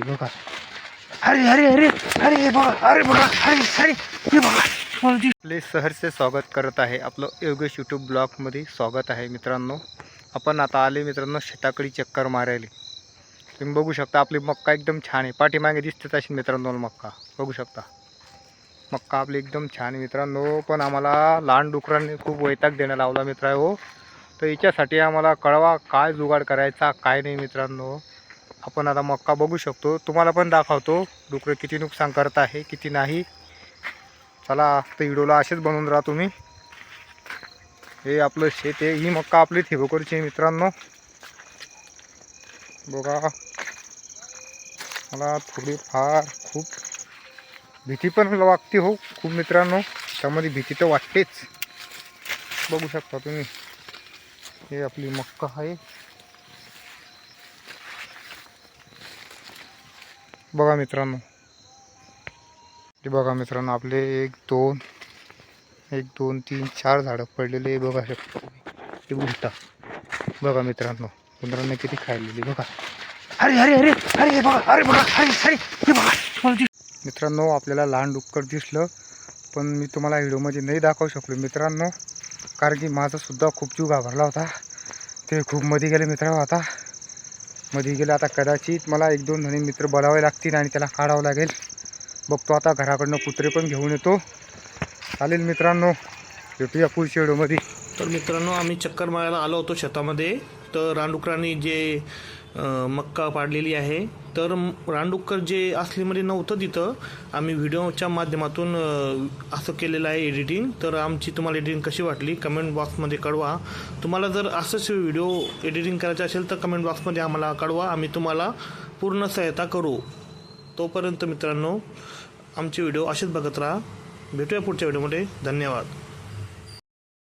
बघा. अरे अरे अरे अरे बघा अरे बघा अरे अरे हे बघा. आपले सहरचे स्वागत करत आहे आपलं योगेश यूट्यूब ब्लॉगमध्ये स्वागत आहे मित्रांनो. आपण आता आले मित्रांनो शेताकडे चक्कर मारायला. तुम्ही बघू शकता आपली मक्का एकदम छान आहे. पाठीमागे दिसतेच अशी मित्रांनो मक्का. बघू शकता. मक्का आपली एकदम छान आहे मित्रांनो. पण आम्हाला लहान डुकरांनी खूप वैताग देण्या लावला मित्र हो. तर याच्यासाठी आम्हाला कळवा काय जुगाड करायचा काय नाही मित्रांनो. आपण आता मक्का बघू शकतो. तुम्हाला पण दाखवतो. डुकरं किती नुकसान करत आहे किती नाही. चला तर व्हिडिओला असेच बनवून राहा तुम्ही. हे आपलं शेत आहे. ही मक्का आपली ठिबकरची मित्रांनो. बघा. मला थोडीफार खूप भीती पण वाटते हो खूप मित्रांनो. त्यामध्ये भीती तर वाटतेच. बघू शकता तुम्ही. हे आपली मक्का आहे. बघा मित्रांनो. ते बघा मित्रांनो आपले एक दोन एक दोन तीन चार झाडं पडलेले बघा. शकता तुम्ही हे उलटा. बघा मित्रांनो उंदरांनी किती खाल्लेली बघा. अरे अरे अरे अरे बघा अरे बघा अरे अरे हे बघा. मित्रांनो आपल्याला लहान डुक्कर दिसलं पण मी तुम्हाला व्हिडिओमध्ये नाही दाखवू शकलो मित्रांनो कारण की माझासुद्धा खूप जीव घाबरला होता. ते खूप मध्ये गेले मित्र आता. मध्ये गेलं. आता कदाचित मला एक दोन जणी मित्र बोलावे लागतील आणि त्याला काढावं लागेल. बघतो आता घराकडनं कुत्रे पण घेऊन येतो. चालेल मित्रांनो भेटूया पुढच्या व्हिडिओमध्ये तर मित्रांनो आम्ही चक्कर मारायला आलो होतो शेतामध्ये. तर रानडुकरांनी जे मक्का पाडलेली आहे तर रानडुक्कर जे असलीमध्ये नव्हतं तिथं आम्ही व्हिडिओच्या माध्यमातून असं केलेलं आहे एडिटिंग. तर आमची तुम्हाला एडिटिंग कशी वाटली कमेंट बॉक्समध्ये कळवा. तुम्हाला जर असंच व्हिडिओ एडिटिंग करायचं असेल तर कमेंट बॉक्समध्ये आम्हाला कळवा. आम्ही तुम्हाला पूर्ण सहायता करू. तोपर्यंत मित्रांनो आमचे व्हिडिओ असेच बघत राहा. भेटूया पुढच्या व्हिडिओमध्ये. धन्यवाद.